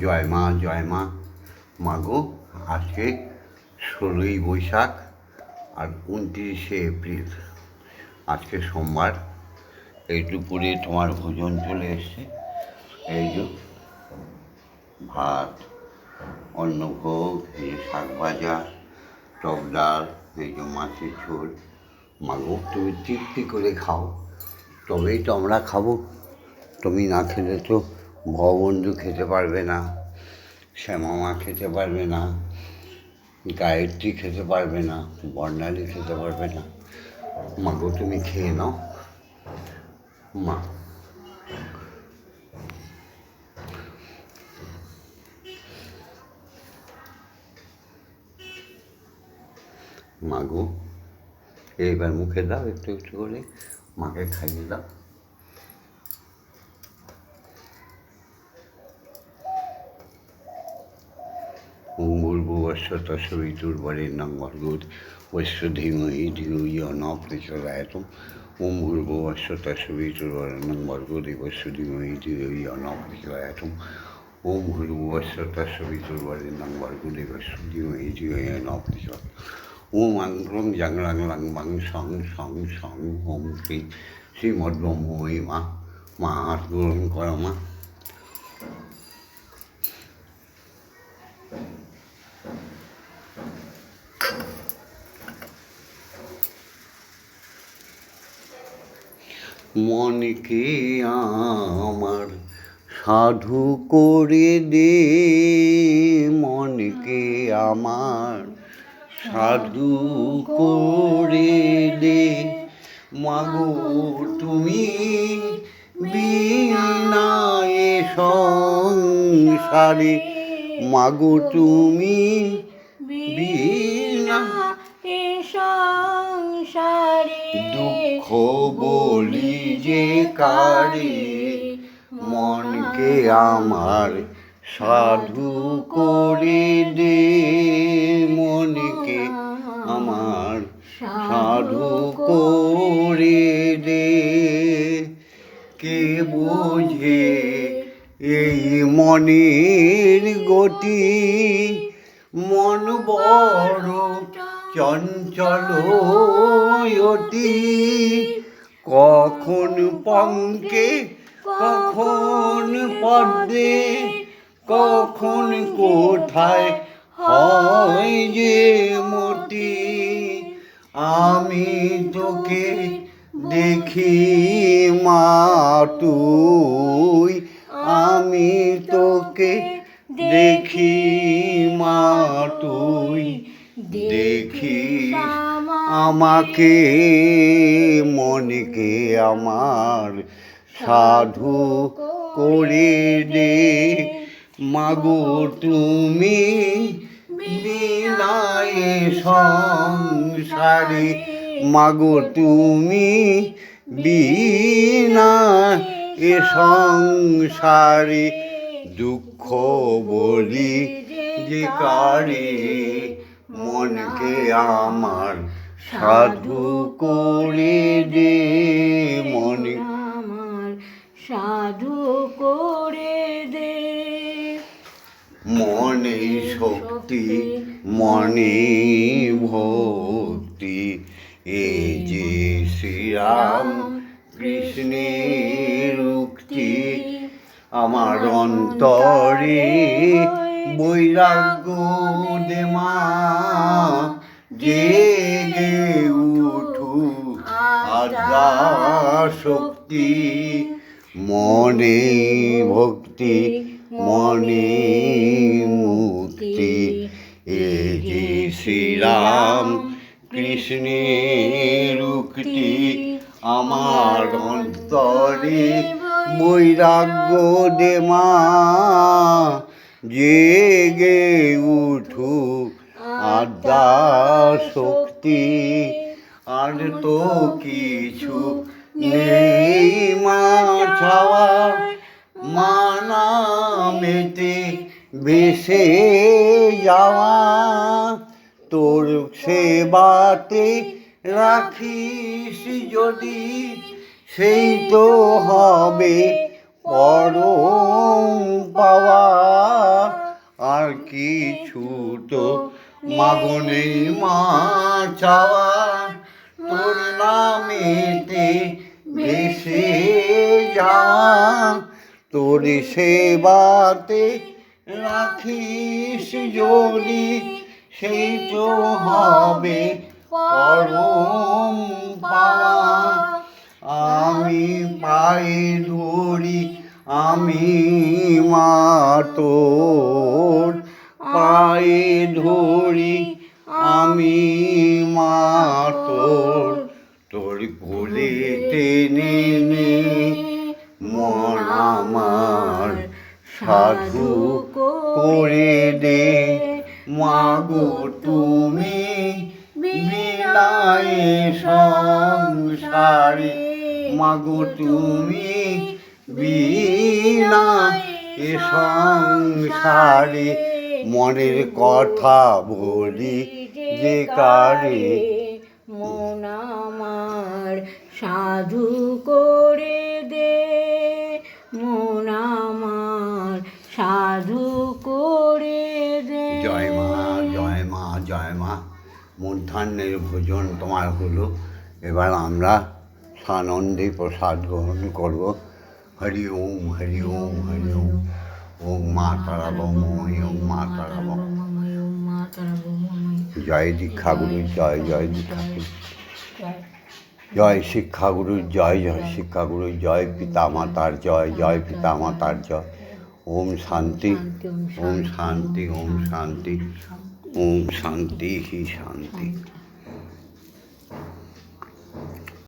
জয় মা জয় মা। মাগো আজকে ষোলোই বৈশাখ আর উনত্রিশে এপ্রিল। আজকে সোমবার। এই দুপুরে তোমার ভোজন চলে এসছে। এই যে ভাত, অন্নভোগ, এই যে শাক ভাজা, টক ডাল, এই যে মাছের ঝোল। মাগো তুমি তৃপ্তি করে খাও। তবেই তো আমরা খাব। তুমি না খেলে তো ভববন্ধু খেতে পারবে না, শ্যামামা খেতে পারবে না, গায়ত্রী খেতে পারবে না, বর্ণালী খেতে পারবে না। মাগো, তুমি খেয়ে নাও। মা। মাগো, এইবার মুখে দাও একটু একটু করে, মাকে খাইয়ে দাও। ওমুর্বশতসবিতুর্বরেণ্যং ভর্গুত বৈশ্বধীমহি ধিয় ন প্রচোদয়াত ওম ভূর্ভুবশতসবিতুর্বরেণ্যং ভর্গুদে বৈশ্বধীমহি ধিয় ন প্রচোদয়াত ওম ভূর্ভুবশতসবিতুর্বরেণ্যং ভর্গুদে বৈশ্বধীমহি ধিয় ন প্রচোদয়াত ওম আংক্রং জাংলাং লাং বাং সং সং সং ওম শ্রী শ্রীমদ্ব্রহ্মই মা মা হাত গ্রহণ করা মনকে আমার সাধু করে দে, মনকে আমার সাধু করে দে। মাগো, তুমি বিনায় সংসারে, মাগো, তুমি বিনা সংসারে দুঃখ বলি যে কারে মনকে আমার সাধু করে দে মনকে আমার সাধু করে দে। কে বোঝে এই মনের গতি? মন বড় চঞ্চল কখন পঙ্কে, কখন পদ্মে কখন কোথায় হয় যে মতি আমি তোকে দেখি মা তুই। আমি তোকে দেখি মা তুই। দেখিস আমাকে মনকে আমার সাধু করে দে। মাগো তুমি বিনায় সংসারে মাগো তুমি বিনা এ সংসারে দুঃখ বলি যে কারে? মনকে আমার সাধু করে দে মনে আমার সাধু করে দে। মনে শক্তি মনে ভক্তি। এই যে শ্রীরাম কৃষ্ণের উক্তি আমার অন্তরে বৈরাগ্য দে মা জেগে উঠু আদা শক্তি মনে ভক্তি, মনে মুক্তি। এ যে শ্রীরাম কৃষ্ণের উক্তি, আমার অন্তরে বৈরাগ্য দে মা জেগে উঠু আদা শক্তি। আর তো কিছু নেই মা ছাওয়ার মানা মেতে বেসে যাওয়া। তোর সেবাতে রাখিস যদি, সেই তো হবে পরম পাওয়া। কিছু তো মাগনে মা চাওয়া। তোর নামেতে বেশে যাওয়া তোর সেবাতে রাখিস যদি সেই তো হবে পরম পাওয়া। আমি পায়ে ধরি আমি মা তোর পায়ে ধরি, আমি মা তোর তোর কোলে টেনে নে, মন আমার সাধু করে দে। মাগো, তুমি বিনায় সংসারে, মাগো, তুমি বিনায় সংসারে মনের কথা বলি যে কারে মন আমার সাধু করে দে। মন আমার সাধু করে দে। জয় মা জয় মা জয় মা। মধ্যাহ্নের ভোজন তোমার হলো। এবার আমরা সানন্দে প্রসাদ গ্রহণ করব। হরি ওম হরি ওম হরি ওম। ওম মা তারা বম ওম মা তারা জয় দীক্ষাগুরু জয় জয় দীক্ষাগুরু জয় শিক্ষাগুরু জয় জয় শিক্ষাগুরু জয় পিতা মাতার জয় জয় পিতা মাতার জয়। ওম শান্তি ওম শান্তি ওম শান্তি ওম শান্তি হি শান্তি।